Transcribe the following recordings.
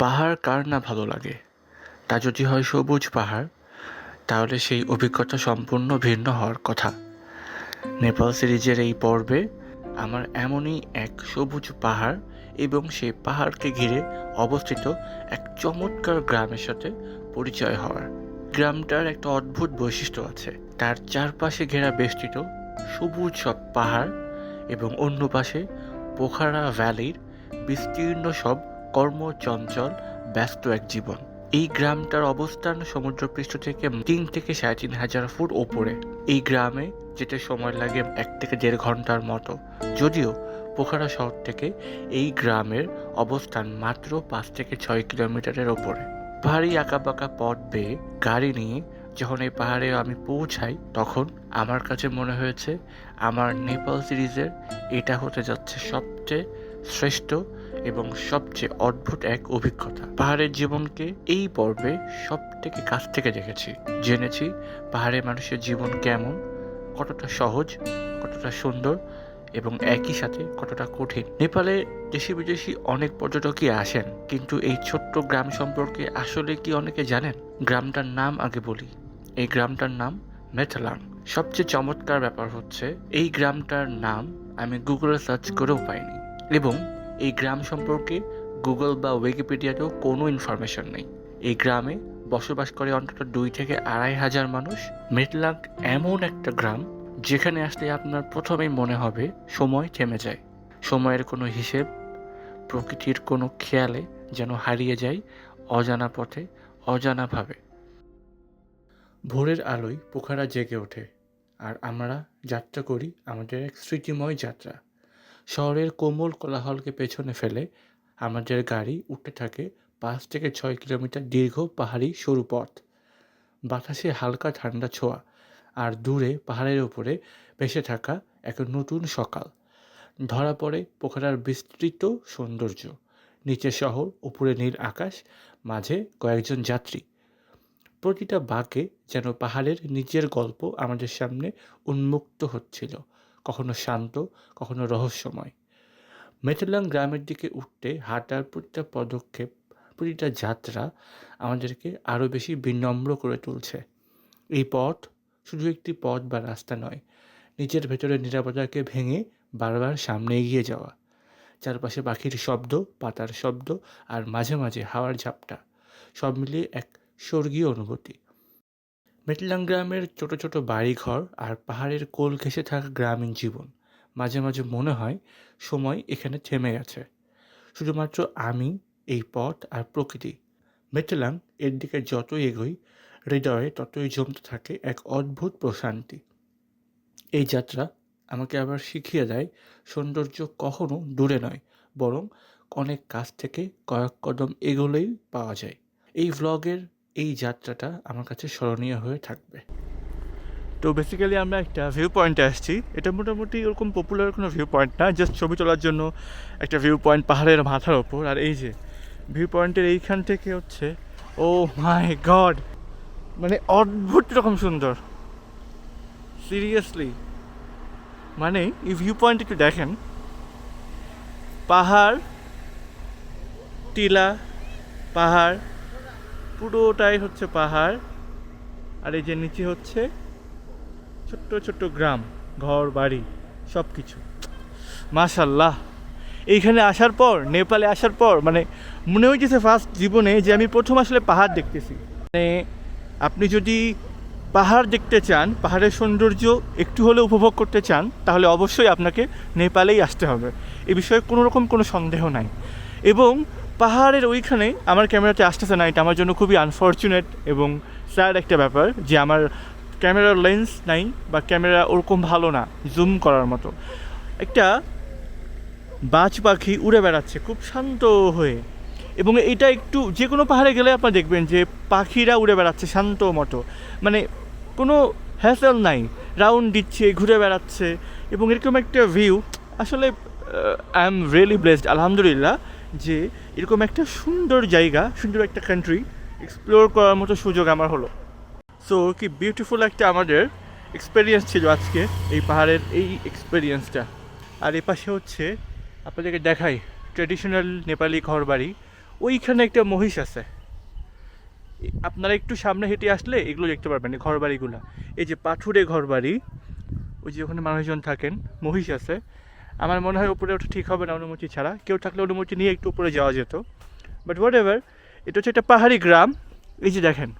পাহাড় কার না ভালো লাগে? তা যদি হয় সবুজ পাহাড়, তাহলে সেই অভিজ্ঞতা সম্পূর্ণ ভিন্ন হওয়ার কথা। নেপাল সিরিজের এই পর্বে আমার এমনই এক সবুজ পাহাড় এবং সেই পাহাড়কে ঘিরে অবস্থিত এক চমৎকার গ্রামের সাথে পরিচয় হওয়ার। গ্রামটার একটা অদ্ভুত বৈশিষ্ট্য আছে। তার চারপাশে ঘেরা বেষ্টিত সবুজ সব পাহাড় এবং অন্য পাশে পোখারা ভ্যালির বিস্তীর্ণ সব কর্মচঞ্চল, ব্যস্ত এক জীবন। এই গ্রামটার অবস্থান সমুদ্রপৃষ্ঠ থেকে তিন থেকে সাড়ে তিন হাজার ফুট ওপরে। এই গ্রামে যেতে সময় লাগে এক থেকে দেড় ঘণ্টার মতো। যদিও পোখারা শহর থেকে এই গ্রামের অবস্থান মাত্র পাঁচ থেকে ছয় কিলোমিটারের ওপরে। পাহাড়ি আঁকাবাঁকা পথ বেয়ে গাড়ি নিয়ে যখন এই পাহাড়ে আমি পৌঁছাই, তখন আমার কাছে মনে হয়েছে, আমার নেপাল সিরিজের এটা হতে যাচ্ছে সবচেয়ে শ্রেষ্ঠ এবং সবচেয়ে অদ্ভুত এক অভিজ্ঞতা। পাহাড়ের জীবনকে এই পর্বে সব থেকে কাছ থেকে দেখেছি। জেনেছি পাহাড়ের মানুষের জীবন কেমন, কতটা সহজ, কতটা সুন্দর এবং একই সাথে কতটা কঠিন। নেপালে দেশি বিদেশি অনেক পর্যটকই আসেন, কিন্তু এই ছোট্ট গ্রাম সম্পর্কে আসলে কি অনেকে জানেন? গ্রামটার নাম আগে বলি। এই গ্রামটার নাম মেথালাং। সবচেয়ে চমৎকার ব্যাপার হচ্ছে, এই গ্রামটার নাম আমি গুগলে সার্চ করেও পাইনি। এবং এই গ্রাম সম্পর্কে গুগল বা উইকিপিডিয়াতেও কোনো ইনফরমেশন নেই। এই গ্রামে বসবাস করে অন্তত দুই থেকে আড়াই হাজার মানুষ। মেটলাক এমন একটা গ্রাম, যেখানে আসলে আপনার প্রথমেই মনে হবে সময় থেমে যায়। সময়ের কোনো হিসেব, প্রকৃতির কোনো খেয়ালে যেন হারিয়ে যায় অজানা পথে অজানাভাবে ভোরের আলোয় পোখারা জেগে ওঠে, আর আমরা যাত্রা করি আমাদের এক স্মৃতিময় যাত্রা। শহরের কোমল কোলাহলকে পেছনে ফেলে আমাদের গাড়ি উঠতে থাকে পাঁচ থেকে ছয় কিলোমিটার দীর্ঘ পাহাড়ি সরু পথ। বাতাসে হালকা ঠান্ডা ছোঁয়া আর দূরে পাহাড়ের ওপরে ভেসে থাকা এক নতুন সকাল। ধরা পড়ে পোখরার বিস্তৃত সৌন্দর্য। নিচে শহর, উপরে নীল আকাশ, মাঝে কয়েকজন যাত্রী। প্রতিটা বাঁকে যেন পাহাড়ের নিজের গল্প আমাদের সামনে উন্মুক্ত হচ্ছিল। কখনো শান্ত, কখনো রহস্যময়। মেটেলাং গ্রামের দিকে উঠতে হাঁটার প্রতিটা পদক্ষেপ, প্রতিটা যাত্রা আমাদেরকে আরও বেশি বিনম্র করে তুলছে। এই পথ শুধু একটি পথ বা রাস্তা নয়, নিজের ভেতরে নিরাপত্তাকে ভেঙে বারবার সামনে এগিয়ে যাওয়া। চারপাশে পাখির শব্দ, পাতার শব্দ আর মাঝে মাঝে হাওয়ার ঝাপটা, সব মিলিয়ে এক স্বর্গীয় অনুভূতি। মেটলাং গ্রামের ছোট ছোট বাড়িঘর আর পাহাড়ের কোল ঘেঁষে থাকা গ্রামীণ জীবন। মাঝে মাঝে মনে হয় সময় এখানে থেমে গেছে। শুধুমাত্র আমি, এই পথ আর প্রকৃতি। মেটেলাং এর দিকে যতই এগোই, হৃদয়ে ততই জমতে থাকে এক অদ্ভুত প্রশান্তি। এই যাত্রা আমাকে আবার শিখিয়ে দেয় সৌন্দর্য কখনো দূরে নয়, বরং অনেক কাছ থেকে কয়েক কদম এগোলেই পাওয়া যায়। এই ভ্লগের এই যাত্রাটা আমার কাছে স্মরণীয় হয়ে থাকবে। তো বেসিক্যালি আমরা একটা ভিউ পয়েন্টে আসছি। এটা মোটামুটি ওরকম পপুলার কোনো ভিউ পয়েন্ট না জাস্ট ছবি তোলার জন্য একটা ভিউ পয়েন্ট পাহাড়ের মাথার ওপর। আর এই যে ভিউ পয়েন্টের এইখান থেকে হচ্ছে ও মাই গড মানে অদ্ভুত রকম সুন্দর। সিরিয়াসলি মানে এই ভিউ পয়েন্ট একটু দেখেন। পাহাড়, টিলা, পাহাড় পুরোটাই হচ্ছে পাহাড়। আর এই যে নিচে হচ্ছে ছোট্ট ছোট্ট গ্রাম, ঘর, বাড়ি সব কিছু মাশাল্লাহ এইখানে আসার পর, নেপালে আসার পর মানে মনে হয়েছে ফার্স্ট জীবনে যে আমি প্রথম আসলে পাহাড় দেখতেছি। মানে আপনি যদি পাহাড় দেখতে চান, পাহাড়ের সৌন্দর্য একটু হলেও উপভোগ করতে চান, তাহলে অবশ্যই আপনাকে নেপালেই আসতে হবে। এ বিষয়ে কোনো রকম কোনো সন্দেহ নাই। এবং পাহাড়ের ওইখানে আমার ক্যামেরাতে আসতেছে না, এটা আমার জন্য খুবই আনফর্চুনেট এবং স্যাড একটা ব্যাপার যে আমার ক্যামেরার লেন্স নাই বা ক্যামেরা ওরকম ভালো না জুম করার মতো। একটা বাজ পাখি উড়ে বেড়াচ্ছে খুব শান্ত হয়ে। এবং এটা একটু যে কোনো পাহাড়ে গেলে আপনারা দেখবেন যে পাখিরা উড়ে বেড়াচ্ছে শান্ত মতো। মানে কোনো হ্যাসেল নাই রাউন্ড দিচ্ছে, ঘুরে বেড়াচ্ছে এবং এরকম একটা ভিউ আসলে আই এম রিয়েলি ব্লেসড আলহামদুলিল্লাহ, যে এরকম একটা সুন্দর জায়গা, সুন্দর একটা কান্ট্রি এক্সপ্লোর করার মতো সুযোগ আমার হলো। সো কি বিউটিফুল একটা আমাদের এক্সপিরিয়েন্স ছিল আজকে এই পাহাড়ের এই এক্সপিরিয়েন্সটা আর এ পাশে হচ্ছে আপনাদেরকে দেখাই ট্রেডিশনাল নেপালি ঘরবাড়ি। ওইখানে একটা মহিষ আছে। আপনারা একটু সামনে হেঁটে আসলে এগুলো দেখতে পারবেন ঘর বাড়িগুলো এই যে পাথুরে ঘর বাড়ি ওই যে ওখানে মানুষজন থাকেন, মহিষ আছে। আমার মনে হয় উপরে ওঠা ঠিক হবে না অনুমতি ছাড়া। কেউ থাকলে অনুমতি নিয়ে একটু উপরে যাওয়া যেত। বাট হোয়াট এভার এটা হচ্ছে একটা পাহাড়ি গ্রাম। এই যে দেখেন,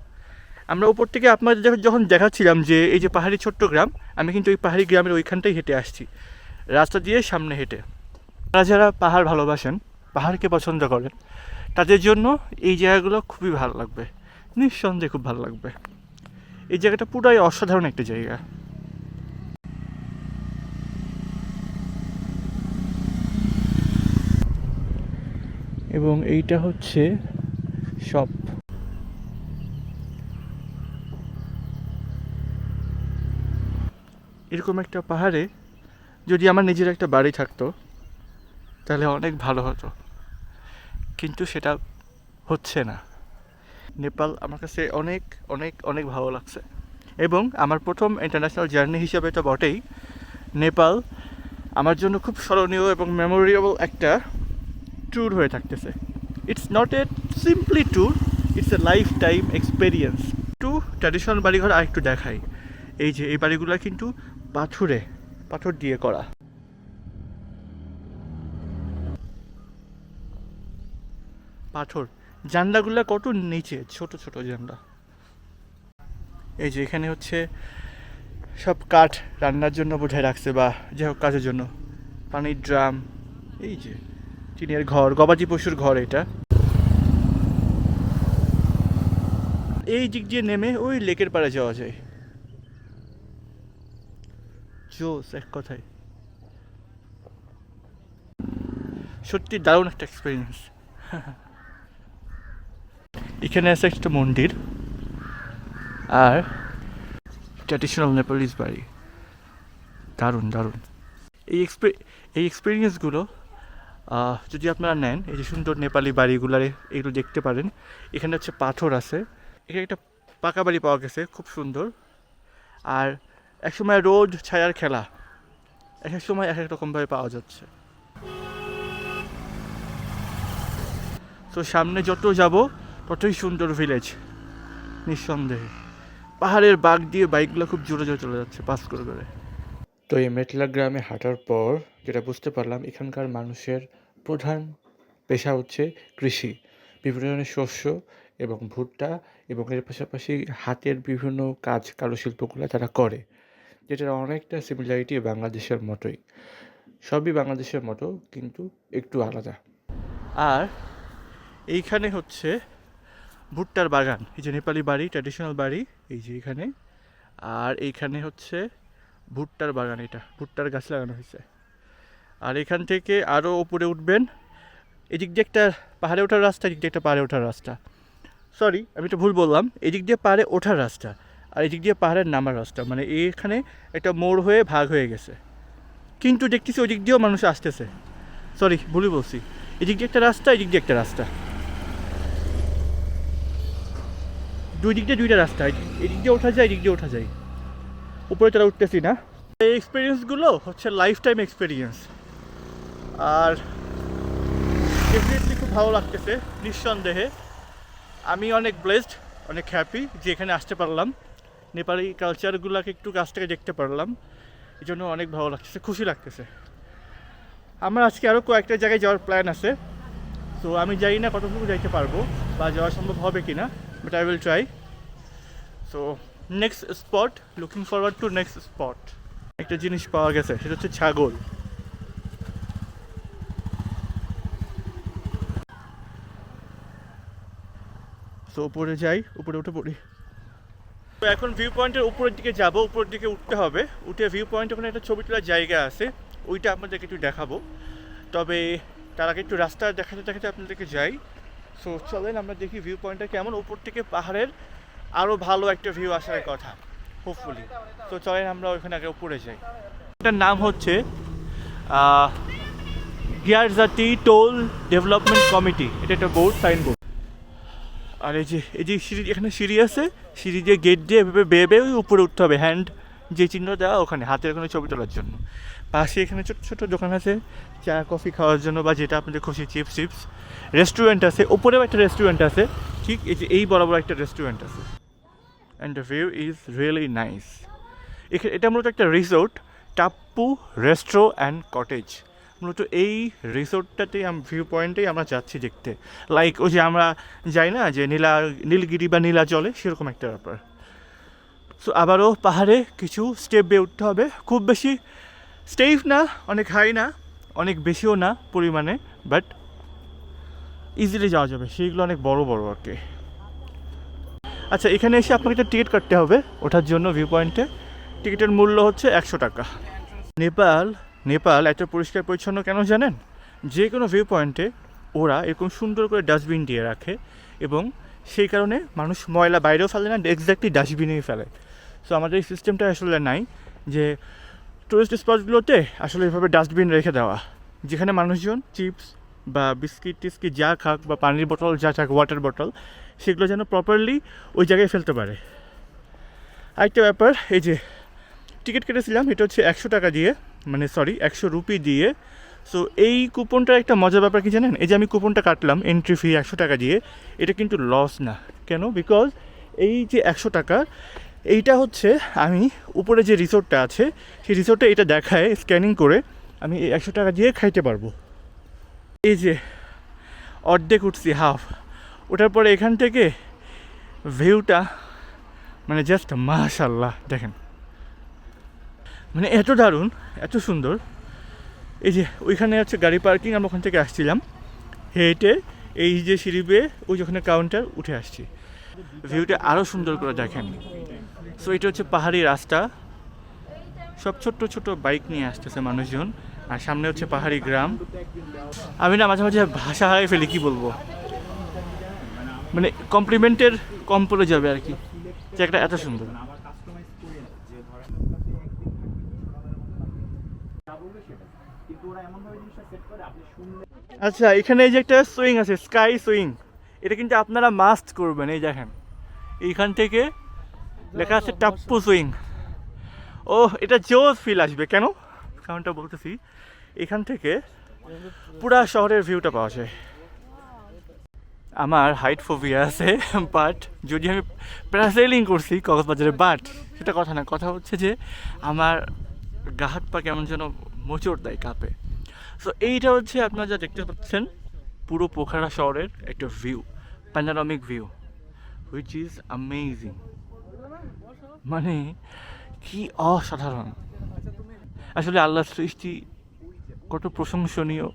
আমরা উপর থেকে আপনাদের যখন- দেখাচ্ছিলাম যে এই যে পাহাড়ি ছোট্ট গ্রাম, আমি কিন্তু ওই পাহাড়ি গ্রামের ওইখানটাই হেঁটে আসছি। রাস্তা দিয়ে সামনে হেঁটে। তারা যারা পাহাড় ভালোবাসেন, পাহাড়কে পছন্দ করেন, তাদের জন্য এই জায়গাগুলো খুবই ভালো লাগবে। নিঃসন্দেহে খুব ভালো লাগবে। এই জায়গাটা পুরাই অসাধারণ একটা জায়গা। এবং এইটা হচ্ছে শপ। এরকম একটা পাহাড়ে যদি আমার নিজের একটা বাড়ি থাকতো, তাহলে অনেক ভালো হতো। কিন্তু সেটা হচ্ছে না। নেপাল আমার কাছে অনেক অনেক অনেক ভালো লাগছে। এবং আমার প্রথম ইন্টারন্যাশনাল জার্নি হিসাবে তো বটেই। নেপাল আমার জন্য খুব স্মরণীয় এবং মেমোরিয়েবল একটা ট্যুর হয়ে থাকতেছে। It's not a simply tour it's a life time experience to traditional বাড়িঘর আর একটু দেখাই। এই যে, এই বাড়িগুলো কিন্তু পাথুরে, পাথর দিয়ে করা। পাথর। জানলাগুলো কত নিচে? ছোট ছোট জানলা। এই যে, এখানে হচ্ছে সব কাঠ রান্নার জন্য বোঝায় রাখছে বা যাই হোক কাজের জন্য। পানির ড্রাম, এই যে। টিনের ঘর, গবাদি পশুর ঘর এটা। এই দিক দিয়ে নেমে ওই লেকের পাড়ে যাওয়া যায়। জোস, এক কথায়। সত্যি দারুণ একটা এক্সপিরিয়েন্স এখানে আছে একটা মন্দির আর ট্র্যাডিশনাল নেপালিস বাড়ি। দারুণ দারুণ। এই এক্সপে এই এক্সপিরিয়েন্সগুলো যদি আপনারা নেন, এই যে সুন্দর নেপালি বাড়িগুলারে এগুলো দেখতে পারেন। এখানে হচ্ছে পাথর আছে। এখানে একটা পাকা বাড়ি পাওয়া গেছে, খুব সুন্দর। আর একসময় রোদ, ছায়ার খেলা। এক এক সময় এক এক রকমভাবে পাওয়া যাচ্ছে। তো সামনে যত যাব, ততই সুন্দর ভিলেজ নিঃসন্দেহে। পাহাড়ের বাঘ দিয়ে বাইকগুলো খুব জোরে জোরে চলে যাচ্ছে, পাস করে করে। তো এই মেটলা গ্রামে হাঁটার পর যেটা বুঝতে পারলাম, এখানকার মানুষের প্রধান পেশা হচ্ছে কৃষি। বিভিন্ন ধরনের শস্য এবং ভুট্টা এবং এর পাশাপাশি হাতের বিভিন্ন কাজ কারুশিল্পগুলো তারা করে, যেটার অনেকটা সিমিলারিটি বাংলাদেশের মতোই। সবই বাংলাদেশের মতো, কিন্তু একটু আলাদা। আর এইখানে হচ্ছে ভুট্টার বাগান। এই যে নেপালি বাড়ি ট্র্যাডিশনাল বাড়ি, এই যে এখানে। আর এইখানে হচ্ছে ভুট্টার বাগান এটা, ভুট্টার গাছ লাগানো হয়েছে। আর এখান থেকে আরও উপরে উঠবেন, এদিক দিয়ে একটা পাহাড়ে ওঠার রাস্তা, এদিক দিয়ে একটা পাহাড়ে ওঠার রাস্তা। সরি আমি একটু ভুল বললাম, এদিক দিয়ে পাহাড়ে ওঠার রাস্তা আর এদিক দিয়ে পাহাড়ের নামার রাস্তা মানে এখানে একটা মোড় হয়ে ভাগ হয়ে গেছে। কিন্তু দেখতেছি ওই দিক দিয়েও মানুষ আসতেছে। সরি ভুলই বলছি। এদিক দিয়ে একটা রাস্তা, এদিক দিয়ে একটা রাস্তা। দুই দিক দিয়ে দুইটা রাস্তা, এদিক দিয়ে ওঠা যায়, এদিক দিয়ে ওঠা যায়। উপরে তারা উঠতেছি না। এই এক্সপিরিয়েন্সগুলো হচ্ছে লাইফ টাইম এক্সপিরিয়েন্স আর ডেফিনেটলি খুব ভালো লাগতেছে, নিঃসন্দেহে। আমি অনেক ব্লেসড অনেক হ্যাপি যে এখানে আসতে পারলাম। নেপালি কালচারগুলোকে একটু কাছ থেকে দেখতে পারলাম। এই জন্য অনেক ভালো লাগতেছে, খুশি লাগতেছে। আমার আজকে আরও কয়েকটা জায়গায় যাওয়ার প্ল্যান আছে। তো আমি জানি না কতটুকু যাইতে পারব বা যাওয়া সম্ভব হবে কি না but I will try so next spot looking forward to next spot একটা জিনিস পাওয়া গেছে, সেটা হচ্ছে ছাগল। তো উপরে যাই, উপরে উঠে পড়ি। তো এখন ভিউ পয়েন্টের উপরের দিকে যাব, উপরের দিকে উঠতে হবে। উঠে ভিউ পয়েন্ট ওখানে একটা ছবি তোলার জায়গা আছে, ওইটা আপনাদেরকে একটু দেখাবো। তবে তার আগে একটু রাস্তা দেখাতে দেখাতে আপনাদেরকে যাই। সো চলেন আমরা দেখি ভিউ পয়েন্টটা কেমন, উপর থেকে পাহাড়ের আরও ভালো একটা ভিউ আসার কথা হোপফুলি তো চলেন আমরা ওইখানে আগে উপরে যাই। এটার নাম হচ্ছে গিয়ারজাতি টোল ডেভেলপমেন্ট কমিটি এটা একটা বোর্ড সাইনবোর্ড আর এই যে এই যে সিঁড়ি, এখানে সিঁড়ি আছে, সিঁড়ি দিয়ে গেট দিয়ে এভাবে বেয়ে বেয়ে উপরে উঠতে হবে। হ্যান্ড যে চিহ্ন দেওয়া, ওখানে, হাতের ওখানে ছবি তোলার জন্য। পাশে এখানে ছোট ছোট দোকান আছে, চা, কফি খাওয়ার জন্য বা যেটা আপনাদের খুশি চিপস চিপস রেস্টুরেন্ট আছে, ওপরেও একটা রেস্টুরেন্ট আছে, ঠিক এই যে, এই বরাবর একটা রেস্টুরেন্ট আছে। And the view is really nice এটা মূলত একটা resort Tappu restro and cottage মূলত এই রিসোর্টটাতেই ভিউ পয়েন্টেই আমরা যাচ্ছি দেখতে। লাইক ওই যে আমরা যাই না, যে নীলা, নীলগিরি বা নীলা নীলাচলে সেরকম একটা ব্যাপার। সো আবারও পাহাড়ে কিছু স্টেপ বেয়ে উঠতে হবে। খুব বেশি স্টেপ না, অনেক হাই না, অনেক বেশিও না পরিমাণে বাট ইজিলি যাওয়া যাবে। সেইগুলো অনেক বড় বড় আর কি। আচ্ছা এখানে এসে আপনাকে একটা টিকিট কাটতে হবে ওঠার জন্য ভিউ পয়েন্টে টিকিটের মূল্য হচ্ছে একশো টাকা। নেপাল নেপাল এত পরিষ্কার পরিচ্ছন্ন কেন জানেন? যে কোনো ভিউ পয়েন্টে ওরা এরকম সুন্দর করে ডাস্টবিন দিয়ে রাখে এবং সেই কারণে মানুষ ময়লা বাইরেও ফেলে না এক্স্যাক্টলি ডাস্টবিনেই ফেলে। সো আমাদের এই সিস্টেমটা আসলে নাই যে টুরিস্ট স্পটগুলোতে আসলে এভাবে ডাস্টবিন রেখে দেওয়া। যেখানে মানুষজন চিপস বা বিস্কিট টিস্কিট যা খাক বা পানির বোতল যা থাক ওয়াটার বোতল সেগুলো যেন প্রপারলি ওই জায়গায় ফেলতে পারে। আরেকটা ব্যাপার, এই যে টিকিট কেটেছিলাম, এটা হচ্ছে একশো টাকা দিয়ে মানে সরি একশো রুপি দিয়ে। সো এই কুপনটার একটা মজার ব্যাপার কি জানেন? এই যে আমি কুপনটা কাটলাম এন্ট্রি ফি একশো টাকা দিয়ে, এটা কিন্তু লস না। কেন? বিকজ এই যে একশো টাকা, এইটা হচ্ছে আমি উপরে যে রিসোর্টটা আছে, সেই রিসোর্টে এটা দেখায় স্ক্যানিং করে, আমি এই একশো টাকা দিয়ে খাইতে পারব। এই যে অর্ধেক উঠছি হাফ ওঠার পরে এখান থেকে ভিউটা মানে জাস্ট মাশাল্লাহ দেখেন। মানে এত দারুণ, এত সুন্দর। এই যে ওইখানে হচ্ছে গাড়ি পার্কিং, আমরা ওখান থেকে আসছিলাম। হেঁটে এই যে সিঁড়ি বেয়ে ওই যেখানে কাউন্টার উঠে আসছি। ভিউটা আরও সুন্দর করে দেখেন। সো এটা হচ্ছে পাহাড়ি রাস্তা। সব ছোট্ট ছোট বাইক নিয়ে আসতেছে মানুষজন। আর সামনে হচ্ছে পাহাড়ি গ্রাম। আমি না মাঝে মাঝে ভাষা হারিয়ে ফেলি, কি বলব? মানে কমপ্লিমেন্টের কম পড়ে যাবে আর কি। জায়গাটা এত সুন্দর। আচ্ছা এখানে এই যে একটা সুইং আছে স্কাই সুইং এটা কিন্তু আপনারা মাস্ট করবেন, এই দেখেন। এইখান থেকে লেখা আছে টাপ্পু সুইং ও এটা জোস ফিল আসবে। কেন? কারণটা বলতেছি, এখান থেকে পুরা শহরের ভিউটা পাওয়া যায়। আমার হাইট ফোবিয়া আছে বাট যদি আমি প্যারাসেলিং করছি কক্সবাজারে বাট সেটা কথা না, কথা হচ্ছে যে আমার গা হাত পা কেমন যেন মোচড় দেয় কাঁপে। সো এইটা হচ্ছে আপনারা যা দেখতে পাচ্ছেন, পুরো পোখারা শহরের একটা view panoramic view which is amazing মানে কি অসাধারণ। আসলে আল্লাহর সৃষ্টি কত প্রশংসনীয়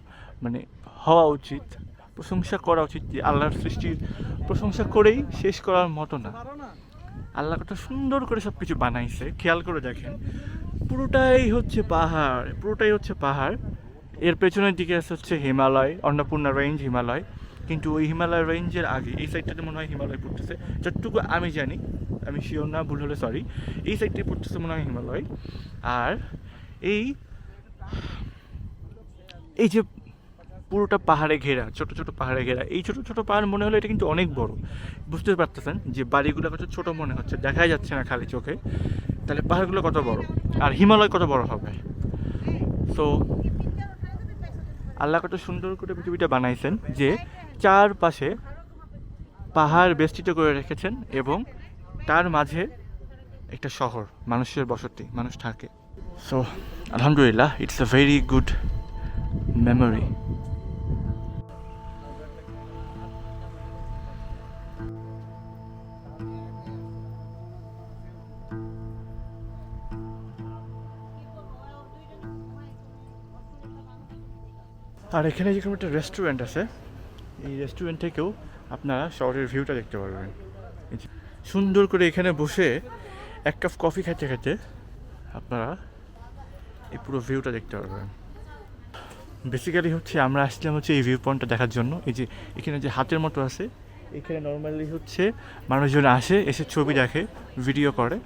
মানে হওয়া উচিত। প্রশংসা করা উচিত যে আল্লাহর সৃষ্টির প্রশংসা করেই শেষ করার মতো না। আল্লাহ কত সুন্দর করে সব কিছু বানাইছে। খেয়াল করে দেখেন, পুরোটাই হচ্ছে পাহাড়, পুরোটাই হচ্ছে পাহাড়। এর পেছনের দিকে আছে হচ্ছে হিমালয়, অন্নপূর্ণা রেঞ্জ হিমালয়। কিন্তু ওই হিমালয় রেঞ্জের আগে, এই সাইডটাতে মনে হয় হিমালয় পড়তেছে। যতটুকু আমি জানি, আমি শিওর না, ভুল হলে সরি এই সাইডটাই পড়তেছে মনে হয় হিমালয়। আর এই এই যে পুরোটা পাহাড়ে ঘেরা, ছোট ছোট পাহাড়ে ঘেরা। এই ছোট ছোট পাহাড় মনে হলো এটা কিন্তু অনেক বড়। বুঝতে পারতেছেন যে বাড়িগুলো কত ছোট মনে হচ্ছে, দেখাই যাচ্ছে না খালি চোখে। তাহলে পাহাড়গুলো কত বড়? আর হিমালয় কত বড় হবে? সো আল্লাহ কত সুন্দর করে পৃথিবীটা বানাইছেন যে চারপাশে পাহাড় বেষ্টিত করে রেখেছেন এবং তার মাঝে একটা শহর, মানুষের বসতি, মানুষ থাকে। সো আলহামদুলিল্লাহ it's a very good memory আর এখানে যেরকম একটা রেস্টুরেন্ট আছে, এই রেস্টুরেন্ট থেকেও আপনারা শহরের ভিউটা দেখতে পারবেন। সুন্দর করে এখানে বসে এক কাপ কফি খেতে খেতে আপনারা এই পুরো ভিউটা দেখতে পারবেন। বেসিক্যালি হচ্ছে আমরা আসলাম হচ্ছে এই ভিউ পয়েন্টটা দেখার জন্য। এই যে এখানে যে হাতের মতো আছে, এখানে নর্মালি হচ্ছে মানুষজন আসে, এসে ছবি দেখে ভিডিও করে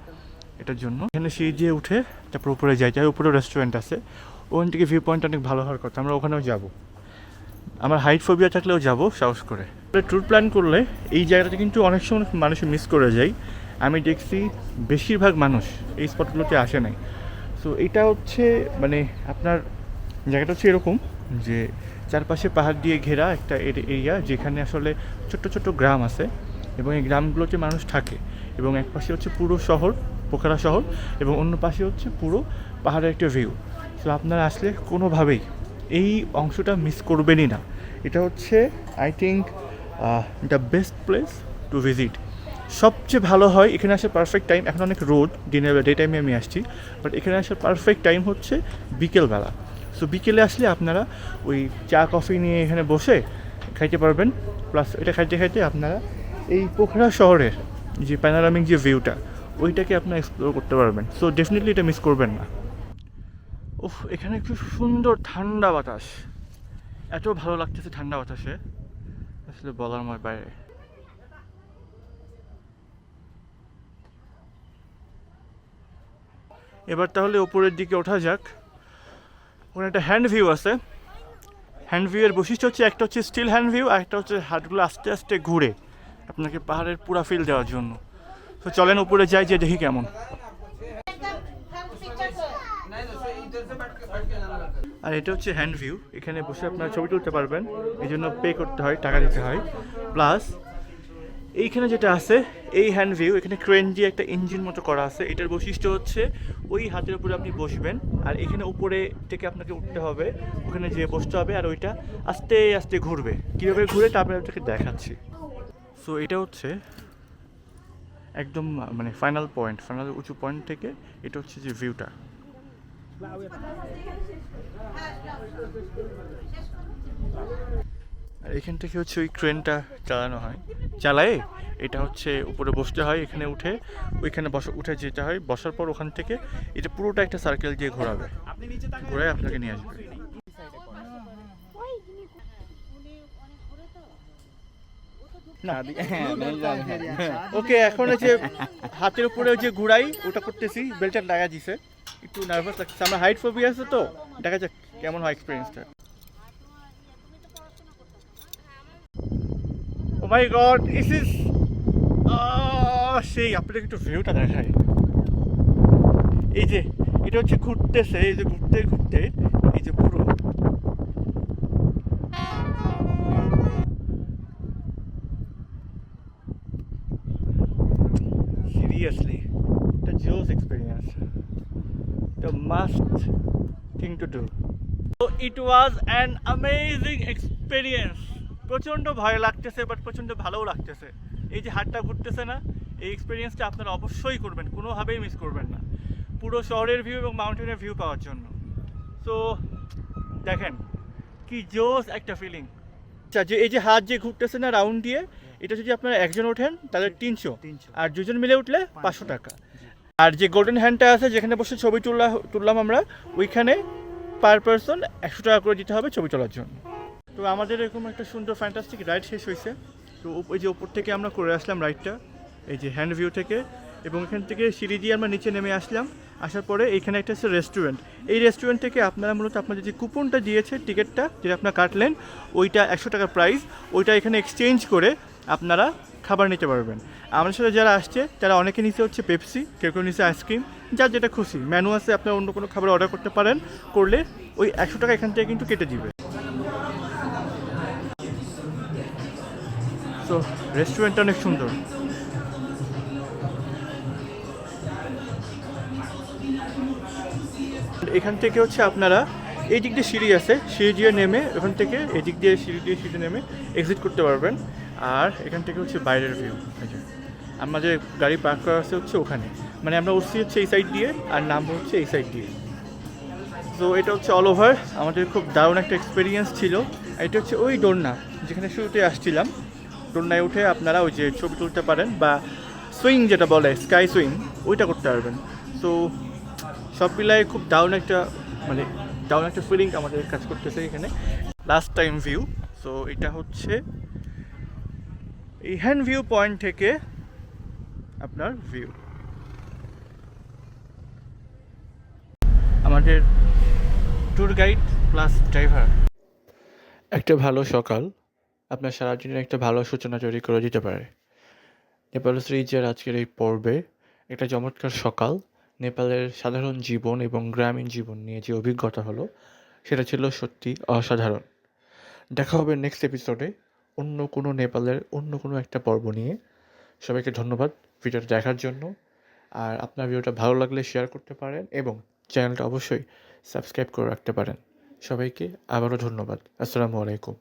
এটার জন্য। এখানে সেই দিয়ে উঠে তারপর উপরে যাই যাই উপরেও রেস্টুরেন্ট আছে। ওখান থেকে ভিউ পয়েন্ট অনেক ভালো হওয়ার কথা, আমরা ওখানেও যাব। আমার হাইট ফোবিয়া থাকলেও যাব, সাহস করে। ট্যুর প্ল্যান করলে এই জায়গাটা কিন্তু অনেক সময় মানুষ মিস করে যায়। আমি দেখছি বেশিরভাগ মানুষ এই স্পটগুলোতে আসে নাই। সো এটা হচ্ছে মানে আপনার জায়গাটা হচ্ছে এরকম যে চারপাশে পাহাড় দিয়ে ঘেরা একটা এরিয়া যেখানে আসলে ছোট্ট ছোট্ট গ্রাম আছে এবং এই গ্রামগুলোতে মানুষ থাকে। এবং এক পাশে হচ্ছে পুরো শহর, পোখরা শহর এবং অন্য পাশে হচ্ছে পুরো পাহাড়ের একটা ভিউ সো আপনারা আসলে কোনোভাবেই এই অংশটা মিস করবেনই না। এটা হচ্ছে I think the best place to visit সবচেয়ে ভালো হয় এখানে আসার পারফেক্ট টাইম এখন অনেক রোড দিনের ডে টাইমে আমি আসছি। বাট এখানে আসার পারফেক্ট টাইম হচ্ছে বিকেলবেলা। সো বিকেলে আসলে আপনারা ওই চা কফি নিয়ে এখানে বসে খাইতে পারবেন। প্লাস এটা খাইতে খাইতে আপনারা এই পোখরা শহরের যে প্যানারামিক যে ভিউটা ওইটাকে আপনারা এক্সপ্লোর করতে পারবেন। সো ডেফিনেটলি এটা মিস করবেন না। উফ, এখানে একটু সুন্দর ঠান্ডা বাতাস। এত ভালো লাগতেছে ঠান্ডা বাতাসে। আসলে বলার ময় বাইরে। এবার তাহলে ওপরের দিকে ওঠা যাক। ওখানে একটা হ্যান্ড ভিউ আছে। হ্যান্ড ভিউ এর বৈশিষ্ট্য হচ্ছে, একটা হচ্ছে স্টিল হ্যান্ড ভিউ আর একটা হচ্ছে হাতগুলো আস্তে আস্তে ঘুরে। আপনাকে পাহাড়ের পুরা ফিল দেওয়ার জন্য। তো চলেন উপরে যাই, যে দেখি কেমন। আর এটা হচ্ছে হ্যান্ড ভিউ এখানে বসে আপনারা ছবি তুলতে পারবেন। এই জন্য পে করতে হয়, টাকা দিতে হয়। প্লাস এইখানে যেটা আছে, এই হ্যান্ড ভিউ এখানে ক্রেন দিয়ে একটা ইঞ্জিন মতো করা আছে। এটার বৈশিষ্ট্য হচ্ছে, ওই হাতের উপরে আপনি বসবেন। আর এখানে উপরে থেকে আপনাকে উঠতে হবে। ওখানে যেয়ে বসতে হবে আর ওইটা আস্তে আস্তে ঘুরবে। কীভাবে ঘুরে, তারপরে আপনাকে দেখাচ্ছি। সো এটা হচ্ছে একদম মানে ফাইনাল পয়েন্ট ফাইনাল উঁচু পয়েন্ট থেকে এটা হচ্ছে যে ভিউটা আর এখান থেকে হচ্ছে ওই ট্রেনটা চালানো হয়। চালায়ে এটা হচ্ছে উপরে বসতে হয়, এখানে উঠে, ওইখানে বসা, উঠে যেতে হয়। বসার পর ওখান থেকে এটা পুরোটা একটা সার্কেল দিয়ে ঘোরাবে। ঘুরে আপনাকে নিয়ে আসবে না ওকে এখন ওই যে হাতের উপরে ওই যে ঘুরাই ওটা করতেছি বেলটা লাগা দিছে একটু নার্ভাস লাগছে আমার হাইট ফোবিয়া আছে তো দেখা যাক কেমন হয় এক্সপিরিয়েন্সটা ও মাই গড ইস ইস সেই আপনাকে একটু ভিউটা দেখাই। এই যে এটা হচ্ছে ঘুরতেছে এই যে ঘুরতে ঘুরতে এই যে পুরো must thing to do. So it was an amazing experience. প্রচণ্ড ভয় লাগতেছে বাট প্রচণ্ড ভালোও লাগতেছে। এই যে হাটটা ঘুরতেছে না এই এক্সপিরিয়েন্সটা আপনারা অবশ্যই করবেন কোনোভাবেই মিস করবেন না। পুরো শহরের ভিউ এবং মাউন্টেনের ভিউ পাওয়ার জন্য। সো দেখেন কি জোস একটা ফিলিং আচ্ছা যে এই যে হাত যে ঘুরতেছে না রাউন্ড দিয়ে এটা যদি আপনারা একজন ওঠেন তাহলে তিনশো। আর দুজন মিলে উঠলে পাঁচশো। টাকা। আর যে গোল্ডেন হ্যান্ডটা আছে, যেখানে বসে ছবি তুললা, তুললাম আমরা, ওইখানে পার পারসন একশো টাকা করে দিতে হবে ছবি তোলার জন্য। তো আমাদের এরকম একটা সুন্দর ফ্যান্টাস্টিক রাইড শেষ হয়েছে। তো ওই যে ওপর থেকে আমরা করে আসলাম রাইডটা এই যে হ্যান্ড ভিউ থেকে। এবং এখান থেকে সিঁড়ি দিয়ে আমরা নিচে নেমে আসলাম। আসার পরে এখানে একটা হচ্ছে রেস্টুরেন্ট এই রেস্টুরেন্ট থেকে আপনারা মূলত আপনাদের যে কুপনটা দিয়েছে টিকিটটা যেটা আপনারা কাটলেন, ওইটা একশো টাকার প্রাইস ওইটা এখানে এক্সচেঞ্জ করে আপনারা খাবার নিতে পারবেন। আমাদের সাথে যারা আসছে, তারা অনেকে নিচে হচ্ছে পেপসি, কেউ কেউ নিচে আইসক্রিম, যার যেটা খুশি। মেনু আছে, আপনারা অন্য কোনো খাবার অর্ডার করতে পারেন, করলে ওই একশো টাকা এখান থেকে কিন্তু কেটে দিবে। তো রেস্টুরেন্টটা অনেক সুন্দর। এখান থেকে হচ্ছে আপনারা এই দিক দিয়ে সিঁড়ি আছে, সিঁড়ি দিয়ে নেমে ওখান থেকে এই দিক দিয়ে সিঁড়ি দিয়ে সিঁড়ি নেমে এক্সিট করতে পারবেন। আর এখান থেকে হচ্ছে বাইরের ভিউ আমাদের গাড়ি পার্ক করা আছে হচ্ছে ওখানে। মানে আমরা উঠছি হচ্ছে এই সাইড দিয়ে আর নামবো হচ্ছে এই সাইড দিয়ে। তো এটা হচ্ছে অল ওভার আমাদের খুব দারুণ একটা এক্সপিরিয়েন্স ছিল। এটা হচ্ছে ওই ডোরনা যেখানে শুরুতে আসছিলাম। ডোরনায় উঠে আপনারা ওই যে ছবি তুলতে পারেন বা সুইং যেটা বলে স্কাই সুইং ওইটা করতে পারবেন। তো সব মিলায় খুব দারুণ একটা মানে দারুণ একটা ফিলিং আমাদের কাজ করতেছে এখানে। লাস্ট টাইম ভিউ সো এটা হচ্ছে এই হ্যান্ড ভিউ পয়েন্ট থেকে আপনার ভিউ আমাদের ট্যুর গাইড প্লাস ড্রাইভার একটা ভালো সকাল, আপনার সারাদিনের একটা ভালো সূচনা তৈরি করে দিতে পারে। নেপাল সিরিজের আজকের এই পর্বে একটা চমৎকার সকাল নেপালের সাধারণ জীবন এবং গ্রামীণ জীবন নিয়ে যে অভিজ্ঞতা হলো, সেটা ছিল সত্যি অসাধারণ। দেখা হবে নেক্সট এপিসোডে অন্য কোনো নেপালের অন্য কোনো একটা পর্ব নিয়ে। সবাইকে ধন্যবাদ ভিডিওটা দেখার জন্য। আর আপনার ভিডিওটা ভালো লাগলে শেয়ার করতে পারেন এবং চ্যানেলটা অবশ্যই সাবস্ক্রাইব করে রাখতে পারেন। সবাইকে আবারও ধন্যবাদ। আসসালামু আলাইকুম।